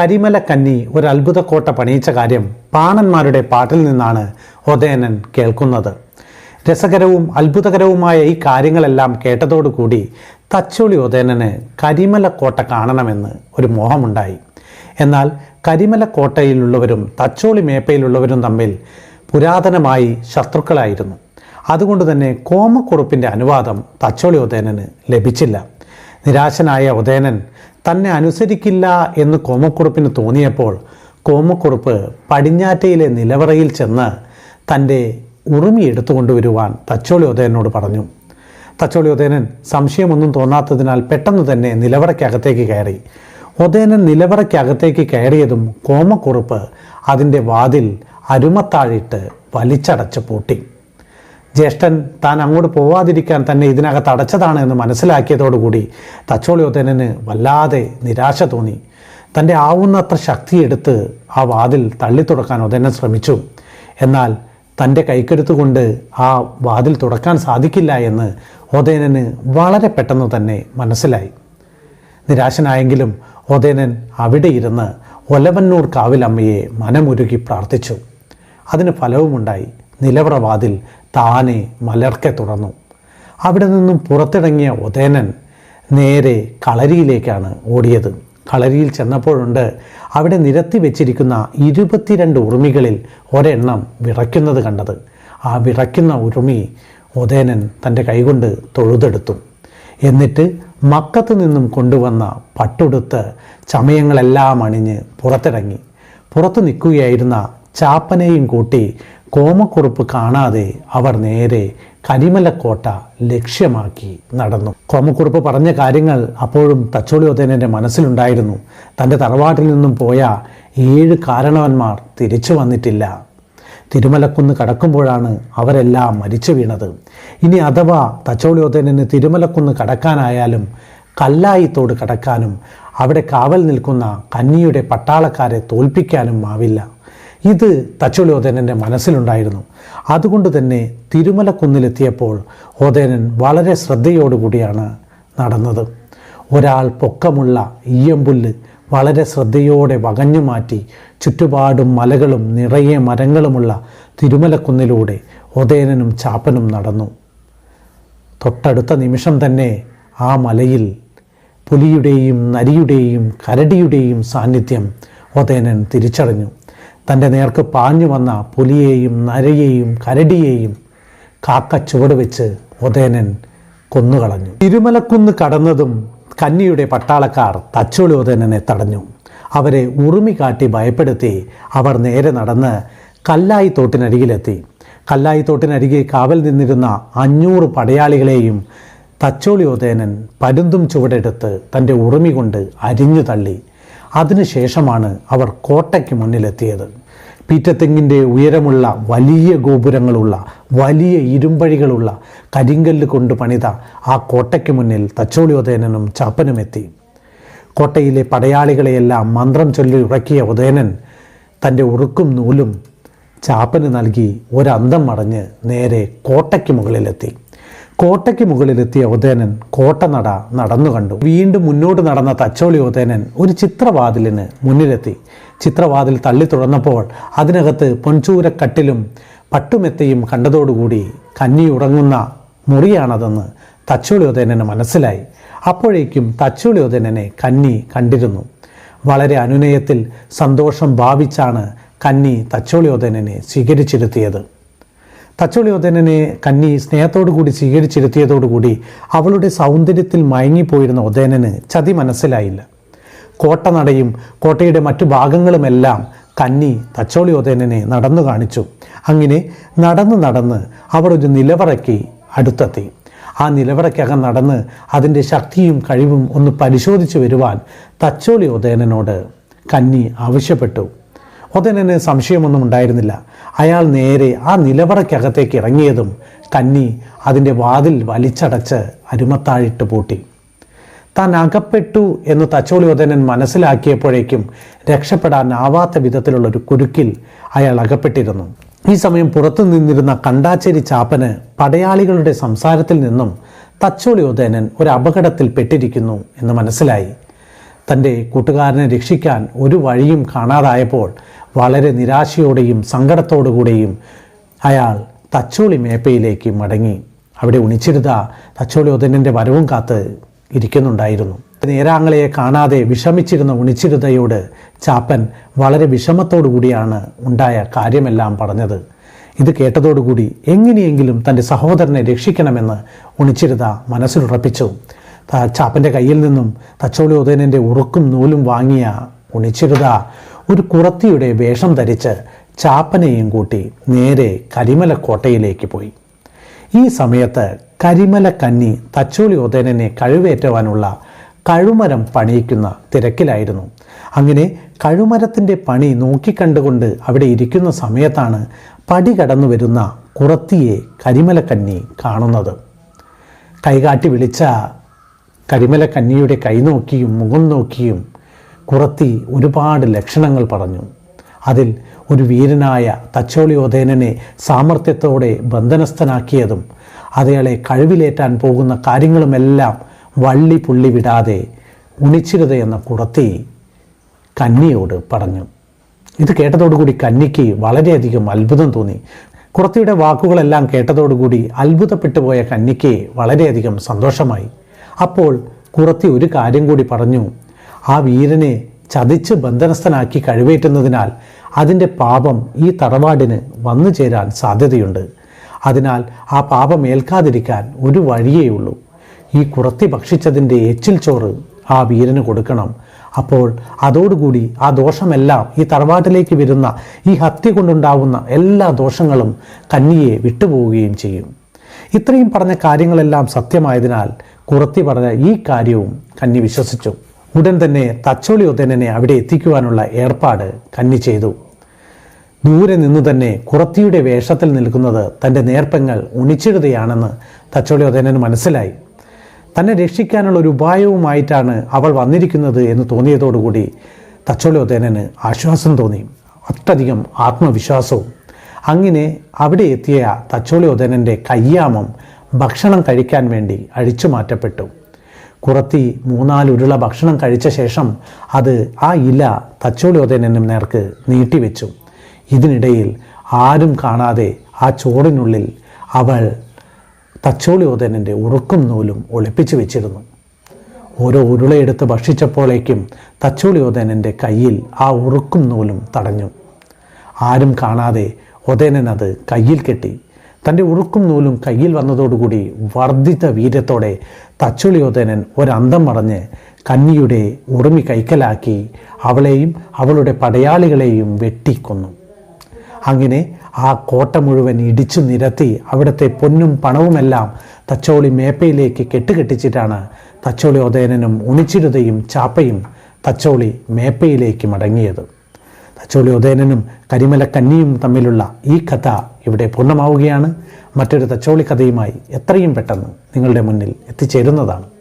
കരിമല കന്നി ഒരു അത്ഭുതക്കോട്ട പണിയിച്ച കാര്യം പാണന്മാരുടെ പാട്ടിൽ നിന്നാണ് ഉദയനൻ കേൾക്കുന്നത്. രസകരവും അത്ഭുതകരവുമായ ഈ കാര്യങ്ങളെല്ലാം കേട്ടതോടുകൂടി തച്ചോളി ഒതേനന് കരിമല കോട്ട കാണണമെന്ന് ഒരു മോഹമുണ്ടായി. എന്നാൽ കരിമല കോട്ടയിലുള്ളവരും തച്ചോളി മേപ്പയിലുള്ളവരും തമ്മിൽ പുരാതനമായി ശത്രുക്കളായിരുന്നു. അതുകൊണ്ട് തന്നെ കോമക്കുറുപ്പിന്റെ അനുവാദം തച്ചോളി ഉദയനന് ലഭിച്ചില്ല. നിരാശനായ ഉദയനൻ തന്നെ അനുസരിക്കില്ല എന്ന് കോമക്കുറുപ്പിന് തോന്നിയപ്പോൾ കോമക്കുറുപ്പ് പടിഞ്ഞാറ്റയിലെ നിലവറയിൽ ചെന്ന് തന്റെ ഉറുമി എടുത്തുകൊണ്ടുവരുവാൻ തച്ചോളി ഉദയനോട് പറഞ്ഞു. തച്ചോളി ഉദയനൻ സംശയമൊന്നും തോന്നാത്തതിനാൽ പെട്ടെന്ന് തന്നെ നിലവറയ്ക്കകത്തേക്ക് കയറി. ഉദയനൻ നിലവറയ്ക്കകത്തേക്ക് കയറിയതും കോമക്കുറുപ്പ് അതിന്റെ വാതിൽ അരുമത്താഴിട്ട് വലിച്ചടച്ച് പൂട്ടി. ജ്യേഷ്ഠൻ താൻ അങ്ങോട്ട് പോവാതിരിക്കാൻ തന്നെ ഇതിനകത്ത് അടച്ചതാണ് എന്ന് മനസ്സിലാക്കിയതോടുകൂടി തച്ചോളിയോത്തനന് വല്ലാതെ നിരാശ തോന്നി. തന്റെ ആവുന്നത്ര ശക്തിയെടുത്ത് ആ വാതിൽ തള്ളി തുടക്കാൻ ഉദയനൻ ശ്രമിച്ചു. എന്നാൽ തന്റെ കൈക്കെടുത്തുകൊണ്ട് ആ വാതിൽ തുറക്കാൻ സാധിക്കില്ല എന്ന് ഉദയനന് വളരെ പെട്ടെന്ന് തന്നെ മനസ്സിലായി. നിരാശനായെങ്കിലും ഉദയനൻ അവിടെ ഇരുന്ന് ഒലവന്നൂർ കാവിലമ്മയെ മനമുരുകി പ്രാർത്ഥിച്ചു. അതിന് ഫലവുമുണ്ടായി. നിലവറ വാതിൽ താനെ മലർക്കെ തുടർന്നു അവിടെ നിന്നും പുറത്തിറങ്ങിയ ഉദയനൻ നേരെ കളരിയിലേക്കാണ് ഓടിയത്. കളരിയിൽ ചെന്നപ്പോഴുണ്ട് അവിടെ നിരത്തി വെച്ചിരിക്കുന്ന ഇരുപത്തിരണ്ട് ഉറുമികളിൽ ഒരെണ്ണം വിറയ്ക്കുന്നത് കണ്ടത്. ആ വിറയ്ക്കുന്ന ഉറുമി ഉദയനൻ തന്റെ കൈകൊണ്ട് തൊഴുതെടുത്തു. എന്നിട്ട് മക്കത്ത് നിന്നും കൊണ്ടുവന്ന പട്ടുടുത്ത് ചമയങ്ങളെല്ലാം അണിഞ്ഞ് പുറത്തിറങ്ങി. പുറത്തു നിൽക്കുകയായിരുന്ന ചാപ്പനെയും കൂട്ടി കോമക്കുറുപ്പ് കാണാതെ അവർ നേരെ കരിമലക്കോട്ട ലക്ഷ്യമാക്കി നടന്നു. കോമക്കുറുപ്പ് പറഞ്ഞ കാര്യങ്ങൾ അപ്പോഴും തച്ചോളിയോധനന്റെ മനസ്സിലുണ്ടായിരുന്നു. തന്റെ തറവാട്ടിൽ നിന്നും പോയ ഏഴ് കാരണവന്മാർ തിരിച്ചു വന്നിട്ടില്ല. തിരുമലക്കുന്ന് കടക്കുമ്പോഴാണ് അവരെല്ലാം മരിച്ചു വീണത്. ഇനി അഥവാ തച്ചോളിയോധനന് തിരുമലക്കുന്ന് കടക്കാനായാലും കല്ലായിത്തോട് കടക്കാനും അവിടെ കാവൽ നിൽക്കുന്ന കന്നിയുടെ പട്ടാളക്കാരെ തോൽപ്പിക്കാനും ആവില്ല. ഇത് തച്ചോളിയോധനന്റെ മനസ്സിലുണ്ടായിരുന്നു. അതുകൊണ്ട് തന്നെ തിരുമലക്കുന്നിലെത്തിയപ്പോൾ ഓതേനൻ വളരെ ശ്രദ്ധയോടുകൂടിയാണ് നടന്നത്. ഒരാൾ പൊക്കമുള്ള ഈയമ്പുല്ല് വളരെ ശ്രദ്ധയോടെ വകഞ്ഞു മാറ്റി ചുറ്റുപാടും മലകളും നിറയെ മരങ്ങളുമുള്ള തിരുമലക്കുന്നിലൂടെ ഒതേനനും ചാപ്പനും നടന്നു. തൊട്ടടുത്ത നിമിഷം തന്നെ ആ മലയിൽ പുലിയുടെയും നരിയുടെയും കരടിയുടെയും സാന്നിധ്യം ഒതേനൻ തിരിച്ചറിഞ്ഞു. തന്റെ നേർക്ക് പാഞ്ഞു വന്ന പുലിയെയും നരയെയും കരടിയെയും കാക്ക ചുവട് വെച്ച് ഉദയനൻ കൊന്നുകളഞ്ഞു. തിരുമലക്കുന്ന് കടന്നതും കന്നിയുടെ പട്ടാളക്കാർ തച്ചോളി ഉദയനനെ തടഞ്ഞു. അവരെ ഉറുമി കാട്ടി ഭയപ്പെടുത്തി അവർ നേരെ നടന്ന് കല്ലായി തോട്ടിനരികിലെത്തി കല്ലായി തോട്ടിനരികെ കാവൽ നിന്നിരുന്ന അഞ്ഞൂറ് പടയാളികളെയും തച്ചോളി ഉദയനൻ പരുന്തും ചുവടെടുത്ത് തന്റെ ഉറുമി കൊണ്ട് അരിഞ്ഞു തള്ളി. അതിനുശേഷമാണ് അവർ കോട്ടയ്ക്ക് മുന്നിലെത്തിയത്. പീറ്റത്തെങ്ങിന്റെ ഉയരമുള്ള വലിയ ഗോപുരങ്ങളുള്ള വലിയ ഇരുമ്പഴികളുള്ള കരിങ്കല്ല് കൊണ്ട് പണിത ആ കോട്ടയ്ക്ക് മുന്നിൽ തച്ചോളിയോദയനനും ചാപ്പനും എത്തി. കോട്ടയിലെ പടയാളികളെയെല്ലാം മന്ത്രം ചൊല്ലി ഉറക്കിയ ഉദയനൻ തന്റെ ഉറുക്കും നൂലും ചാപ്പന് നൽകി ഒരന്തം മടഞ്ഞ് നേരെ കോട്ടയ്ക്ക് മുകളിലെത്തി. കോട്ടയ്ക്ക് മുകളിലെത്തിയ ഉദയനൻ കോട്ടനട നടന്നു കണ്ടു. വീണ്ടും മുന്നോട്ട് നടന്ന തച്ചോളി ഉദയനൻ ഒരു ചിത്രവാതിലിന് മുന്നിലെത്തി. ചിത്രവാതിൽ തള്ളി തുറന്നപ്പോൾ അതിനകത്ത് പൊൻചൂരക്കട്ടിലും പട്ടുമെത്തയും കണ്ടതോടുകൂടി കന്നി ഉറങ്ങുന്ന മുറിയാണതെന്ന് തച്ചോളി ഉദയനന് മനസ്സിലായി. അപ്പോഴേക്കും തച്ചോളി ഉദയനനെ കന്നി കണ്ടിരുന്നു. വളരെ അനുനയത്തിൽ സന്തോഷം ഭാവിച്ചാണ് കന്നി തച്ചോളി ഉദയനനെ സ്വീകരിച്ചിരുത്തിയത്. തച്ചോളിയോധനനെ കന്നി സ്നേഹത്തോടു കൂടി സ്വീകരിച്ചിരുത്തിയതോടുകൂടി അവളുടെ സൗന്ദര്യത്തിൽ മയങ്ങിപ്പോയിരുന്ന ഉദയനന് ചതി മനസ്സിലായില്ല. കോട്ടനടയും കോട്ടയുടെ മറ്റു ഭാഗങ്ങളുമെല്ലാം കന്നി തച്ചോളിയോധനനെ നടന്നു കാണിച്ചു. അങ്ങനെ നടന്ന് നടന്ന് അവർ ഒരു നിലവറയ്ക്ക് അടുത്തെത്തി. ആ നിലവറയ്ക്കകം നടന്ന് അതിന്റെ ശക്തിയും കഴിവും ഒന്ന് പരിശോധിച്ചു വരുവാൻ തച്ചോളി ഉദയനനോട് കന്നി ആവശ്യപ്പെട്ടു. ഉദയനന് സംശയമൊന്നും ഉണ്ടായിരുന്നില്ല. അയാൾ നേരെ ആ നിലവറയ്ക്കകത്തേക്ക് ഇറങ്ങിയതും കന്നി അതിന്റെ വാതിൽ വലിച്ചടച്ച് അരുമത്താഴിട്ട് പൂട്ടി. താൻ അകപ്പെട്ടു എന്ന് തച്ചോളി ഉദയനൻ മനസ്സിലാക്കിയപ്പോഴേക്കും രക്ഷപ്പെടാനാവാത്ത വിധത്തിലുള്ള ഒരു കുരുക്കിൽ അയാൾ അകപ്പെട്ടിരുന്നു. ഈ സമയം പുറത്തു നിന്നിരുന്ന കണ്ടാച്ചേരി ചാപ്പന് പടയാളികളുടെ സംസാരത്തിൽ നിന്നും തച്ചോളി ഉദയനൻ ഒരു അപകടത്തിൽ പെട്ടിരിക്കുന്നു എന്ന് മനസ്സിലായി. തന്റെ കൂട്ടുകാരനെ രക്ഷിക്കാൻ ഒരു വഴിയും കാണാതായപ്പോൾ വളരെ നിരാശയോടെയും സങ്കടത്തോടുകൂടെയും അയാൾ തച്ചോളി മേപ്പയിലേക്ക് മടങ്ങി. അവിടെ ഉണിച്ചിരുത തച്ചോളി ഒതനന്റെ വരവും കാത്ത് ഇരിക്കുന്നുണ്ടായിരുന്നു. നേരാങ്ങളെയെ കാണാതെ വിഷമിച്ചിരുന്ന ഉണിച്ചിരുതയോട് ചാപ്പൻ വളരെ വിഷമത്തോടു കൂടിയാണ് ഉണ്ടായ കാര്യമെല്ലാം പറഞ്ഞത്. ഇത് കേട്ടതോടുകൂടി എങ്ങനെയെങ്കിലും തന്റെ സഹോദരനെ രക്ഷിക്കണമെന്ന് ഉണിച്ചിരുത മനസ്സിലുറപ്പിച്ചു. ചാപ്പന്റെ കയ്യിൽ നിന്നും തച്ചോളി ഉദയനന്റെ ഉറുക്കും നൂലും വാങ്ങിയ ഉണിച്ചിരുത ഒരു കുറത്തിയുടെ വേഷം ധരിച്ച് ചാപ്പനെയും കൂട്ടി നേരെ കരിമല കോട്ടയിലേക്ക് പോയി. ഈ സമയത്ത് കരിമല കന്നി തച്ചോളി ഉദയനനെ കഴിവേറ്റുവാനുള്ള കഴുമരം പണിയിക്കുന്ന തിരക്കിലായിരുന്നു. അങ്ങനെ കഴുമരത്തിന്റെ പണി നോക്കിക്കണ്ടുകൊണ്ട് അവിടെ ഇരിക്കുന്ന സമയത്താണ് പടി കടന്നു വരുന്ന കുറത്തിയെ കരിമലക്കന്നി കാണുന്നത്. കൈകാട്ടി വിളിച്ച കരിമലക്കന്നിയുടെ കൈ നോക്കിയും മുഖം നോക്കിയും കുറത്തി ഒരുപാട് ലക്ഷണങ്ങൾ പറഞ്ഞു. അതിൽ ഒരു വീരനായ തച്ചോളിയോധേനനെ സാമർത്ഥ്യത്തോടെ ബന്ധനസ്ഥനാക്കിയതും അതയാളെ കഴിവിലേറ്റാൻ പോകുന്ന കാര്യങ്ങളുമെല്ലാം വള്ളി പുള്ളി വിടാതെ ഉണിച്ചിരുത എന്ന കുറത്തി കന്നിയോട് പറഞ്ഞു. ഇത് കേട്ടതോടുകൂടി കന്നിക്ക് വളരെയധികം അത്ഭുതം തോന്നി. കുറത്തിയുടെ വാക്കുകളെല്ലാം കേട്ടതോടുകൂടി അത്ഭുതപ്പെട്ടുപോയ കന്നിക്ക് വളരെയധികം സന്തോഷമായി. അപ്പോൾ കുറത്തി ഒരു കാര്യം കൂടി പറഞ്ഞു. ആ വീരനെ ചതിച്ച് ബന്ധനസ്ഥനാക്കി കഴിവേറ്റുന്നതിനാൽ അതിന്റെ പാപം ഈ തറവാടിന് വന്നു ചേരാൻ സാധ്യതയുണ്ട്. അതിനാൽ ആ പാപം ഏൽക്കാതിരിക്കാൻ ഒരു വഴിയേ ഉള്ളൂ. ഈ കുറത്തി ഭക്ഷിച്ചതിന്റെ എച്ചിൽ ചോറ് ആ വീരന് കൊടുക്കണം. അപ്പോൾ അതോടുകൂടി ആ ദോഷമെല്ലാം ഈ തറവാട്ടിലേക്ക് വരുന്ന ഈ ഹത്യ കൊണ്ടുണ്ടാകുന്ന എല്ലാ ദോഷങ്ങളും കന്നിയെ വിട്ടുപോവുകയും ചെയ്യും. ഇത്രയും പറഞ്ഞ കാര്യങ്ങളെല്ലാം സത്യമായതിനാൽ കുറത്തി പറഞ്ഞ ഈ കാര്യവും കന്നി വിശ്വസിച്ചു. ഉടൻ തന്നെ തച്ചോളി ഉദയനെ അവിടെ എത്തിക്കുവാനുള്ള ഏർപ്പാട് കന്നി ചെയ്തു. ദൂരെ നിന്നു തന്നെ കുറത്തിയുടെ വേഷത്തിൽ നിൽക്കുന്നത് തന്റെ നേർപ്പങ്ങൾ ഉണിച്ചിടുകയാണെന്ന് തച്ചോളി ഉദയനന് മനസ്സിലായി. തന്നെ രക്ഷിക്കാനുള്ള ഒരു ഉപായവുമായിട്ടാണ് അവൾ വന്നിരിക്കുന്നത് എന്ന് തോന്നിയതോടുകൂടി തച്ചോളി ഉദയനന് ആശ്വാസം തോന്നി. അത്രയധികം ആത്മവിശ്വാസവും. അങ്ങനെ അവിടെ എത്തിയ തച്ചോളി ഉദയനന്റെ കയ്യാമം ഭക്ഷണം കഴിക്കാൻ വേണ്ടി അഴിച്ചു മാറ്റപ്പെട്ടു. കുറത്തി മൂന്നാലുരുള ഭക്ഷണം കഴിച്ച ശേഷം അത് ആ ഇല തച്ചോളി ഉദയനനും നേർക്ക് നീട്ടിവെച്ചു ഇതിനിടയിൽ ആരും കാണാതെ ആ ചോറിനുള്ളിൽ അവൾ തച്ചോളി ഉദയനന്റെ ഉറുക്കും നൂലും ഒളിപ്പിച്ചു വെച്ചിരുന്നു. ഓരോ ഉരുളയെടുത്ത് ഭക്ഷിച്ചപ്പോഴേക്കും തച്ചോളി ഉദയനന്റെ കയ്യിൽ ആ ഉറുക്കും നൂലും തടഞ്ഞു. ആരും കാണാതെ ഉദയനൻ അത് കയ്യിൽ കെട്ടി തന്റെ ഉറുക്കും നൂലും കയ്യിൽ വന്നതോടുകൂടി വർദ്ധിത വീര്യത്തോടെ തച്ചുളിയോധനൻ ഒരന്തം മറഞ്ഞ് കന്നിയുടെ ഉറുമി കൈക്കലാക്കി അവളെയും അവളുടെ പടയാളികളെയും വെട്ടിക്കൊന്നു. അങ്ങനെ ആ കോട്ട മുഴുവൻ ഇടിച്ചു നിരത്തി അവിടുത്തെ പൊന്നും പണവുമെല്ലാം തച്ചോളി മേപ്പയിലേക്ക് കെട്ടുകെട്ടിച്ചിട്ടാണ് തച്ചോളി ഉദയനനും ഉണിച്ചിരുതയും ചാപ്പയും തച്ചോളി മേപ്പയിലേക്ക് മടങ്ങിയത്. തച്ചോളി കരിമല കന്നിയും തമ്മിലുള്ള ഈ കഥ ഇവിടെ പൂർണമാവുകയാണ്. മറ്റൊരു തച്ചോളി കഥയുമായി എത്രയും പെട്ടെന്ന് നിങ്ങളുടെ മുന്നിൽ എത്തിച്ചേരുന്നതാണ്.